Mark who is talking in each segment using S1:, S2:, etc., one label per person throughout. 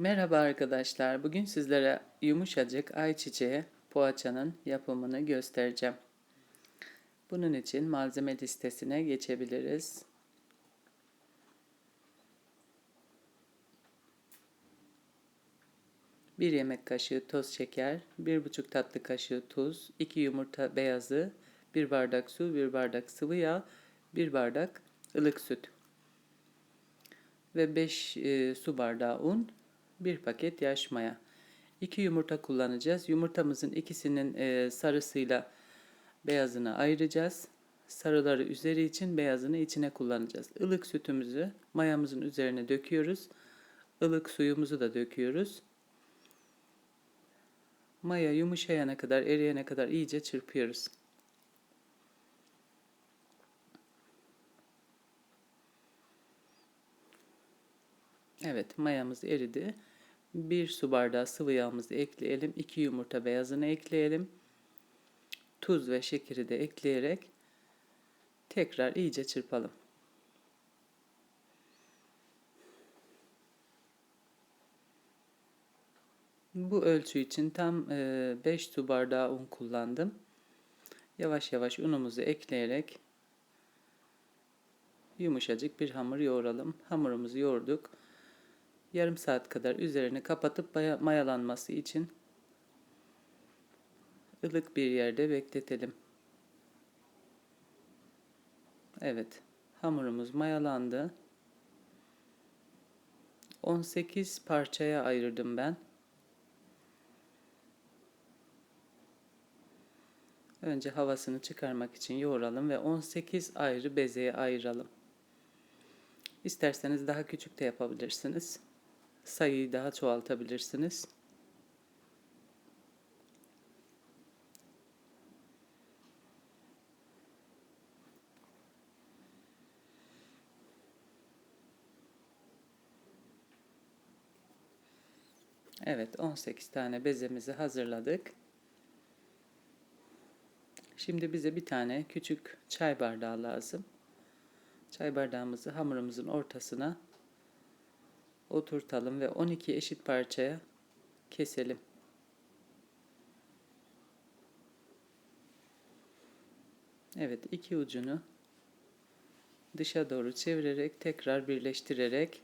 S1: Merhaba arkadaşlar. Bugün sizlere yumuşacık ayçiçeği poğaçanın yapımını göstereceğim. Bunun için malzeme listesine geçebiliriz. Bir yemek kaşığı toz şeker, bir buçuk tatlı kaşığı tuz, iki yumurta beyazı, bir bardak su, bir bardak sıvı yağ, bir bardak ılık süt ve 5 e, su bardağı un, 1 paket yaş maya. 2 yumurta kullanacağız. Yumurtamızın ikisinin e, sarısıyla beyazını ayıracağız. Sarıları üzeri için beyazını içine kullanacağız. Ilık sütümüzü mayamızın üzerine döküyoruz. Ilık suyumuzu da döküyoruz. Maya yumuşayana kadar, eriyene kadar iyice çırpıyoruz. Evet mayamız eridi. Bir su bardağı sıvı yağımızı ekleyelim. 2 yumurta beyazını ekleyelim. Tuz ve şekeri de ekleyerek tekrar iyice çırpalım. Bu ölçü için tam 5 su bardağı un kullandım. Yavaş yavaş unumuzu ekleyerek yumuşacık bir hamur yoğuralım. Hamurumuzu yoğurduk yarım saat kadar üzerini kapatıp mayalanması için ılık bir yerde bekletelim. Evet, hamurumuz mayalandı. 18 parçaya ayırdım ben. Önce havasını çıkarmak için yoğuralım ve 18 ayrı bezeye ayıralım. İsterseniz daha küçük de yapabilirsiniz sayıyı daha çoğaltabilirsiniz. Evet 18 tane bezemizi hazırladık. Şimdi bize bir tane küçük çay bardağı lazım. Çay bardağımızı hamurumuzun ortasına oturtalım ve 12 eşit parçaya keselim. Evet iki ucunu dışa doğru çevirerek tekrar birleştirerek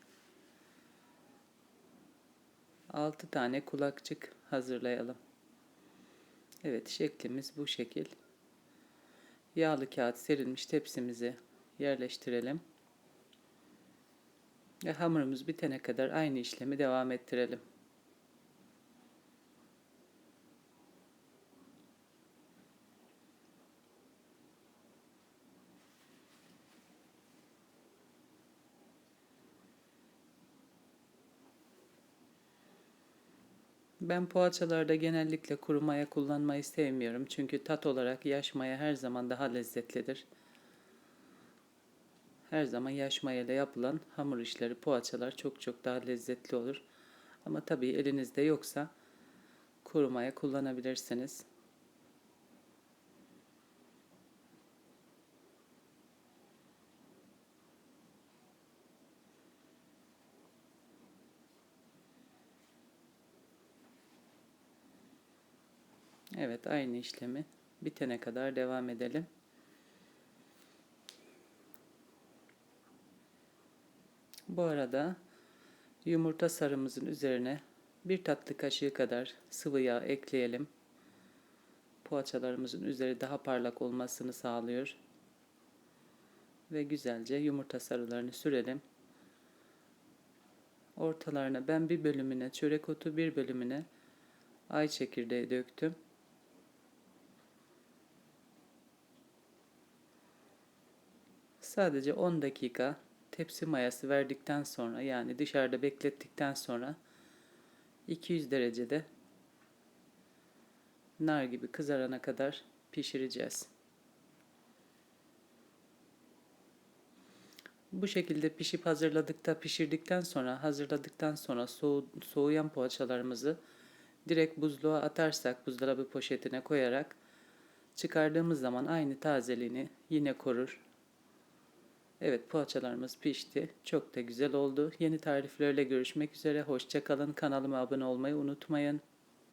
S1: 6 tane kulakçık hazırlayalım. Evet şeklimiz bu şekil. Yağlı kağıt serilmiş tepsimizi yerleştirelim. Ve hamurumuz bitene kadar aynı işlemi devam ettirelim. Ben poğaçalarda genellikle kuru maya kullanmayı sevmiyorum. Çünkü tat olarak yaş maya her zaman daha lezzetlidir. Her zaman yaş mayayla yapılan hamur işleri, poğaçalar çok çok daha lezzetli olur. Ama tabii elinizde yoksa kuru maya kullanabilirsiniz. Evet aynı işlemi bitene kadar devam edelim. Bu arada yumurta sarımızın üzerine bir tatlı kaşığı kadar sıvı yağ ekleyelim. Poğaçalarımızın üzeri daha parlak olmasını sağlıyor. Ve güzelce yumurta sarılarını sürelim. Ortalarına ben bir bölümüne çörek otu bir bölümüne ay çekirdeği döktüm. Sadece 10 dakika tepsi mayası verdikten sonra yani dışarıda beklettikten sonra 200 derecede nar gibi kızarana kadar pişireceğiz. Bu şekilde pişip hazırladıkta pişirdikten sonra hazırladıktan sonra soğu, soğuyan poğaçalarımızı direkt buzluğa atarsak buzdolabı poşetine koyarak çıkardığımız zaman aynı tazeliğini yine korur Evet poğaçalarımız pişti. Çok da güzel oldu. Yeni tariflerle görüşmek üzere. Hoşça kalın. Kanalıma abone olmayı unutmayın.